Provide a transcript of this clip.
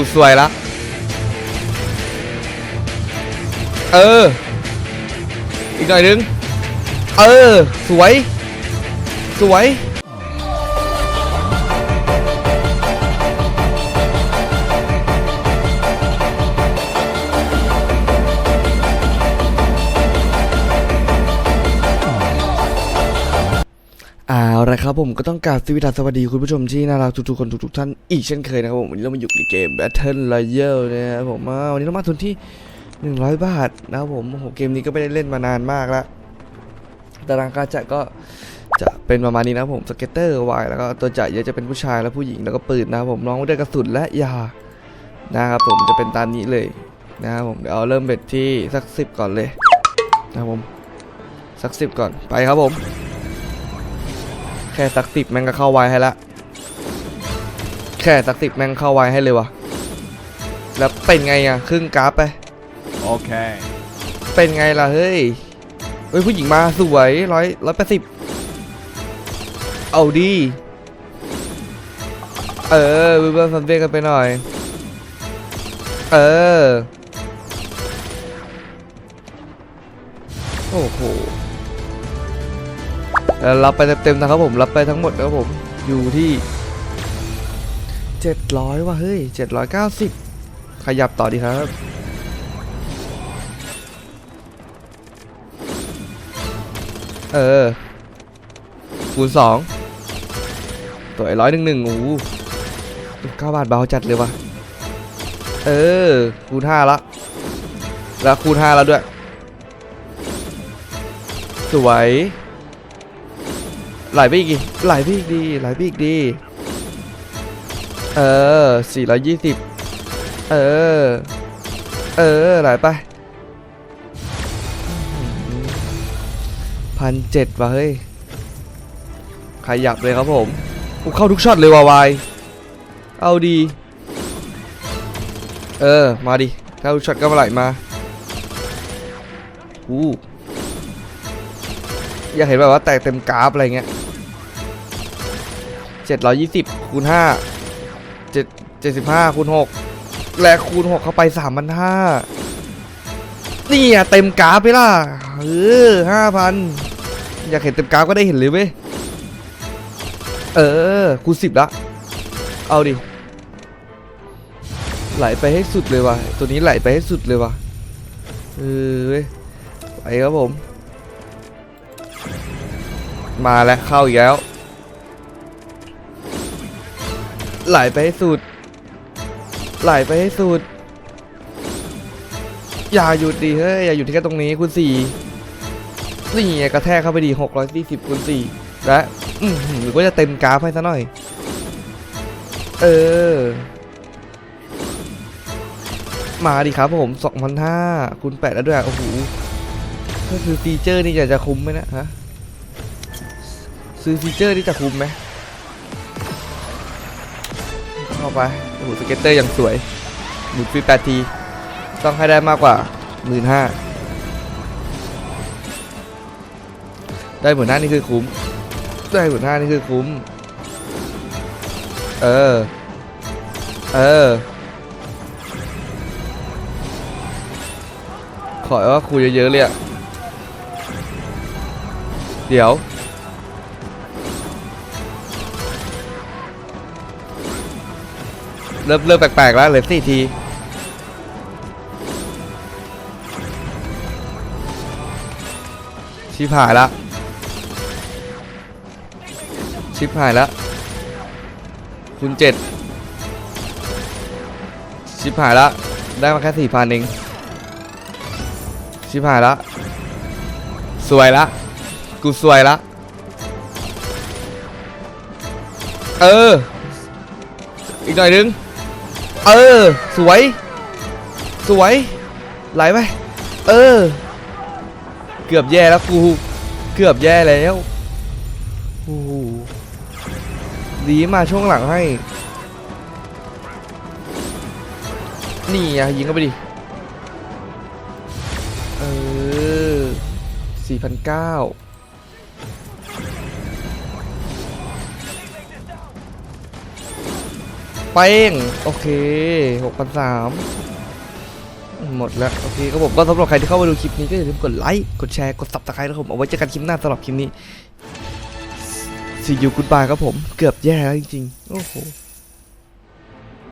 กูสวยละ เออ อีกหน่อยนึง เออ สวย สวย ละครับผมก็ต้องกราบสวัสดีสวัสดีคุณผู้ชมที่น่ารักทุกๆคนทุกๆท่านอีกเช่นเคยนะครับผมวันนี้เรามาอยู่ในเกม Battle Royale นะครับผมวันนี้เรามาทุนที่ 100 บาทนะครับผมโอ้โหเกมนี้ก็ไม่ได้เล่นมานานมากแล้วตารางการจัดก็จะเป็นประมาณนี้นะครับผมสเก็ตเตอร์วายแล้วก็ตัวจ่ายเยอะจะเป็นผู้ชายและผู้หญิงแล้วก็ปืนนะครับผมน้องได้กระสุนและยานะครับผมจะเป็นตามนี้เลยนะครับผมเดี๋ยวเอาเริ่มเบ็ดที่สักสิบก่อนเลยนะครับผมสักสิบก่อนไปครับผม ค่สักสิบแม่งก็เข้าไวให้ละแค่สักสิบแม่งเข้าไวให้เลยวะแล้วเป็นไงอะครึ่งกราฟไป Okay. เป็นไงล่ะเฮ้ยเฮ้ยผู้หญิงมาสวยร้อยร้อยแปดสิบเอาดีเออวิบเบิ้ลฟันเบกันไปหน่อย เออ โอ้โหแล้ว รับไปเต็มๆนะครับผมรับไปทั้งหมดนะครับผมอยู่ที่เจ็ดร้อยว่ะเฮ้ยเจ็ดร้อยเก้าสิบขยับต่อดีครับเออคูณสองตัวไอ้ร้อยหนึ่งหนึ่งโอ้โหเก้าบาทเบาจัดเลยวะเออคูณห้าละแล้วคูณห้าแล้วด้วย สวย ไหลไปอีกดิไหลไปอีกดีไหลไปอีกดี เออสี่ร้อยยี่สิบเออ เออ ไหลไปพันเจ็ดว่ะเฮ้ย ขยับเลยครับผมกูเข้าทุกช็อตเลยว่ะวาย เอาดี เออ มาดิ เข้าทุกช็อตก็มาไหลมาอู้อยากเห็นแบบว่าแตกเต็มกราฟอะไรเงี้ย เจ็ดร้อยยี่สิบคูณห้าเจ็ดเจ็ดสิบห้าคูณหกแลกคูณหกเข้าไปสามพันห้านี่อะเต็มกราฟไปล่ะเออห้าพันอยากเห็นเต็มกราฟก็ได้เห็นเลยเว้ยเออคูณสิบละ เอาดิ ไหลไปให้สุดเลยว่ะ ตัวนี้ไหลไปให้สุดเลยว่ะ เออเว้ยไปครับผม มาแล้วเข้าอีกแล้ว ไหลไปให้สุด ไหลไปให้สุด อย่าหยุดดิเฮ้ย อย่าหยุดที่แค่ตรงนี้คูณสี่นี่ไงกระแทกเข้าไปดี640คูณ4และอือหือหรือว่าจะเต็มกราฟให้ซะหน่อย เออ มาดิครับผม2,500คูณ8แล้วด้วย โอ้โห ก็คือฟีเจอร์นี่อยากจะคุ้มไหมนะฮะ ซื้อฟีเจอร์นี่จะคุ้มไหม เข้าไปโอ้โหสเก็ตเตอร์ยังสวยหมุนฟรี8ที ต้องให้ได้มากกว่า15,000ได้หมื่นห้านี่คือคุ้ม ได้หมื่นห้านี่คือคุ้ม เออ เออ ขอว่าคุยเยอะๆเลยอะเดี๋ยว ริ่มเริ่มแปลกๆแล้วเหลือสี่ทีชิบหายละชิบหายล้วคูณเจ็ดชิบหายล้วได้มาแค่สี่พันเองชิบหายล้วสวยละกูสวยละเออ อีกหน่อยนึง เออ สวย สวย ไหลไป เออ เกือบแย่แล้วกู เกือบแย่แล้วโอ้ดีมาช่วงหลังให้ นี่อะยิงเข้าไปดิ เออสี่พันเก้า เป้งโอเคหกพันสามหมดแล้วโอเคครับผมก็สำหรับใครที่เข้ามาดูคลิปนี้ก็อย่าลืมกดไลค์กดแชร์กดซับสไครต์นะครับผมเอาไว้เจอกันคลิปหน้าสำหรับคลิปนี้ See you goodbye ครับผม เกือบแย่แล้วจริงๆ โอ้โห